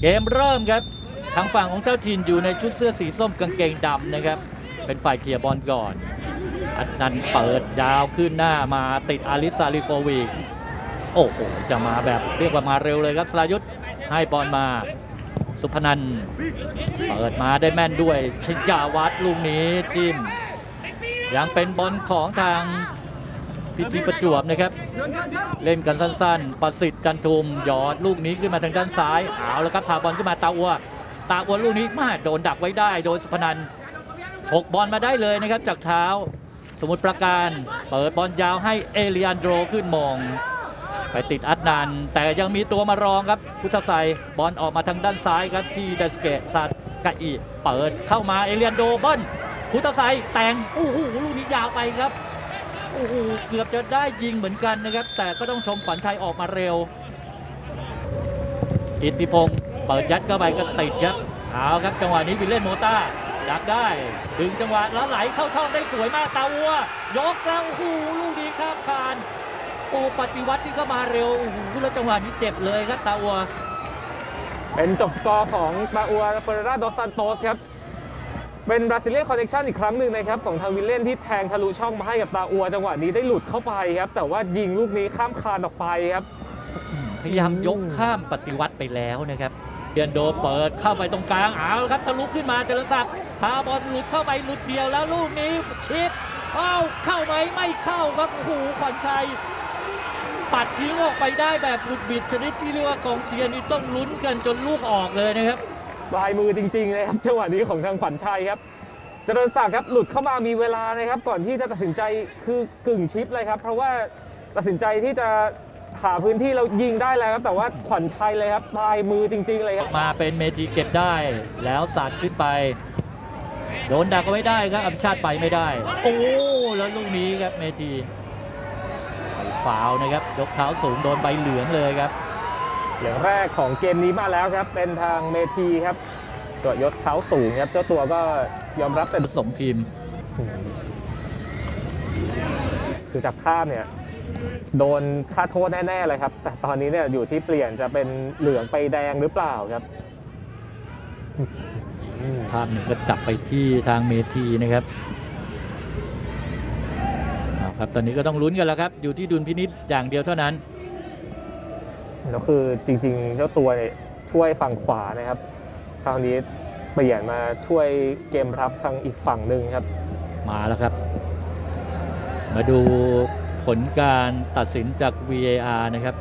เกมเริ่มครับ ทางฝั่งของเจ้าถิ่นอยู่ในชุดเสื้อสีส้มกางเกงดำนะครับ เป็นฝ่ายเคลียร์บอลก่อน อัดนันเปิดยาวขึ้นหน้ามาติดอาริสซาลิโฟวิกโอ้โห จะมาแบบเรียกว่ามาเร็วเลยครับสรายุทธให้บอลมาสุพนันเปิดมาได้แม่นด้วยชิยาวัตรลูกนี้จิ้มยังเป็นบอลของทาง พิธีประจวบนะครับ เล่นกันสั้นๆ ประสิทธิ์จันทุมหยอดลูกนี้ขึ้นมาทางด้านซ้ายเอาแล้วครับพาบอลขึ้นมาตาอัว ตาอัวลูกนี้มาโดนดักไว้ได้ โดยสุพนันฉกบอลมาได้เลยนะครับจากเท้า สมุทรปราการเปิดบอลยาวให้เอเลียนโดขึ้นมอง ไปติดอัดนันแต่ยังมีตัวมารองครับพุทธไซบอลออกมาทางด้านซ้ายครับที่เดสเกตซาดกะอีเปิดเข้ามาเอเลียนโดเบิ้ลพุทธไซแต่งโอ้โหลูกนี้ยาวไปครับ โอ้โหเกือบจะได้ยิงเหมือนกันนะครับ แต่ก็ต้องชมขวัญชัยออกมาเร็วกิตติพงศ์เปิดยัดเข้าไปก็ติดครับเอาครับจังหวะนี้วิลเล่นโมต้าดักได้ ดึงจังหวะแล้วไหลเข้าช่องได้สวยมากตาวัวยกแล้วโอ้โหลูกนี้ข้ามคานโอ้ปฏิวัติที่เข้ามาเร็วโอ้โหแล้วจังหวะนี้เจ็บเลยครับตาวัวเป็นจบสกอร์ของมาอัวเฟเรราโดซันโตสครับ เป็นบราซิเลียนคอนเนคชันอีกครั้งหนึ่งนะครับของทางวิลเลียนที่แทงทะลุช่องมาให้กับตาอัวจังหวะนี้ได้หลุดเข้าไปครับ แต่ว่ายิงลูกนี้ข้ามคานออกไปครับ พยายามยกข้ามปฏิวัติไปแล้วนะครับเดียนโดเปิดเข้าไปตรงกลางเอาครับทะลุขึ้นมาเจริญศักดิ์พาบอลหลุดเข้าไปหลุดเดียวแล้วลูกนี้ชิปอ้าวเข้าไหมไม่เข้าครับโอ้โหขวัญชัยปัดทิ้งออกไปได้แบบหลุดบิดชนิดที่เรียกว่ากองเชียร์นี่ต้องลุ้นกันจนลูกออกเลยนะครับ ลายมือจริงๆเลยครับจังหวะนี้ของทางขวัญชัยครับจริญศักดิ์ครับหลุดเข้ามามีเวลานะครับ ก่อนที่จะตัดสินใจคือกึ่งชิปเลยครับ เพราะว่าตัดสินใจที่จะหาพื้นที่เรายิงได้แล้วครับแต่ว่าขวัญชัยเลยครับปลายมือจริง ๆ เลยครับมาเป็นเมทีเก็บได้ แล้วสาดขึ้นไป โดนดักเอาไว้ได้ครับอภิชาติไปไม่ได้ โอ้แล้วลูกนี้ครับเมทีไปฟาวล์นะครับยกเท้าสูงโดนใบเหลืองเลยครับ เหลืองแรกของเกมนี้มาแล้วครับ เป็นทางเมทีครับตัวยศเท้าสูงครับ เจ้าตัวก็ยอมรับเป็นสมพิมพ์คือจากภาพเนี่ยโดนค่าโทษแน่ ๆ เลยครับ แต่ตอนนี้เนี่ยอยู่ที่เปลี่ยนจะเป็นเหลืองไปแดงหรือเปล่าครับอืมภาพหนึ่งก็จับไปที่ทางเมทีนะครับเอาครับตอนนี้ก็ต้องลุ้นกันแล้วครับ อยู่ที่ดุลพินิษอย่างเดียวเท่านั้น แล้วคือจริงๆ เจ้าตัวเนี่ยช่วยฝั่งขวานะครับ คราวนี้เปลี่ยนมาช่วยเกมรับทางอีกฝั่งหนึ่งครับ มาแล้วครับ มาดูผลการตัดสินจาก VAR นะครับ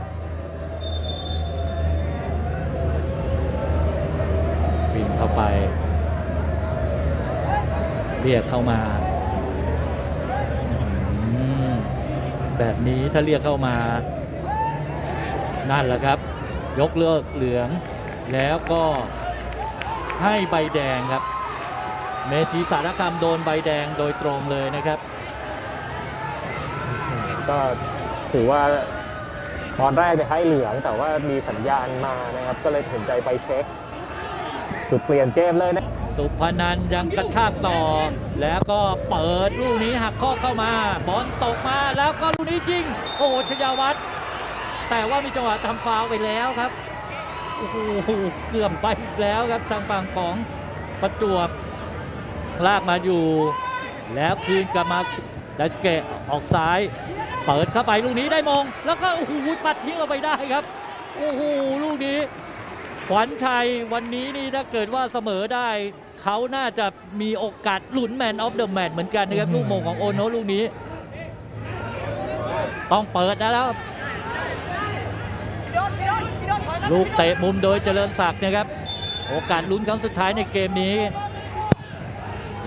วิ่งเข้าไป เรียกเข้ามา แบบนี้ถ้าเรียกเข้ามา นั่นแหละครับ ยกเลิกเหลือง แล้วก็ให้ใบแดงครับ เมธีสารคามโดนใบแดงโดยตรงเลยนะครับ ก็ถือว่าตอนแรกเนี่ยให้เหลืองแต่ว่ามีสัญญาณมานะครับ ก็เลยตัดสินใจไปเช็คจุดเปลี่ยนเกมเลยนะ สุพนันยังกระชากต่อ แล้วก็เปิดลูกนี้หักข้อเข้ามา บอลตกมาแล้วก็ลูกนี้ยิง โอ้โหชยาวัฒน์ แต่ว่ามีจังหวะทำฟาวไปแล้วครับโอ้โหเกือบไปแล้วครับทางฝั่งของประจวบลากมาอยู่ แล้วคืนกลับมาไดสเกะออกซ้าย เปิดเข้าไปลูกนี้ได้มงแล้วก็โอ้โหปัดทิ้งออกไปได้ครับโอ้โหลูกนี้ ขวัญชัยวันนี้นี่ถ้าเกิดว่าเสมอได้ เขาน่าจะมีโอกาสหลุนแมนออฟเดอะแมตเหมือนกันนะครับ ลูกมงของโอโนลูกนี้ ต้องเปิดแล้ว ลูกเตะมุมโดยเจริญศักดิ์นะครับ โอกาสลุ้นครั้งสุดท้ายในเกมนี้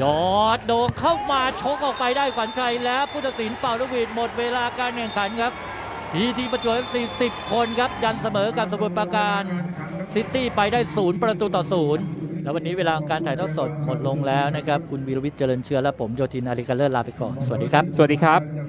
ยอดโดงเข้ามาชกออกไปได้ขวัญชัยแล้วผู้ตัดสินเป่าลูกหวีดหมดเวลาการแข่งขันครับทีทีประจวบ FC 10 คนครับยันเสมอกับสมุทรปราการซิตี้ไปได้ศูนย์ประตูต่อศูนย์แล้ววันนี้เวลาการถ่ายทอดสดหมดลงแล้วนะครับ คุณวีรวิทย์เจริญเชื้อและผมโยธินอาริกาเลอร์ลาไปก่อน สวัสดีครับ สวัสดีครับ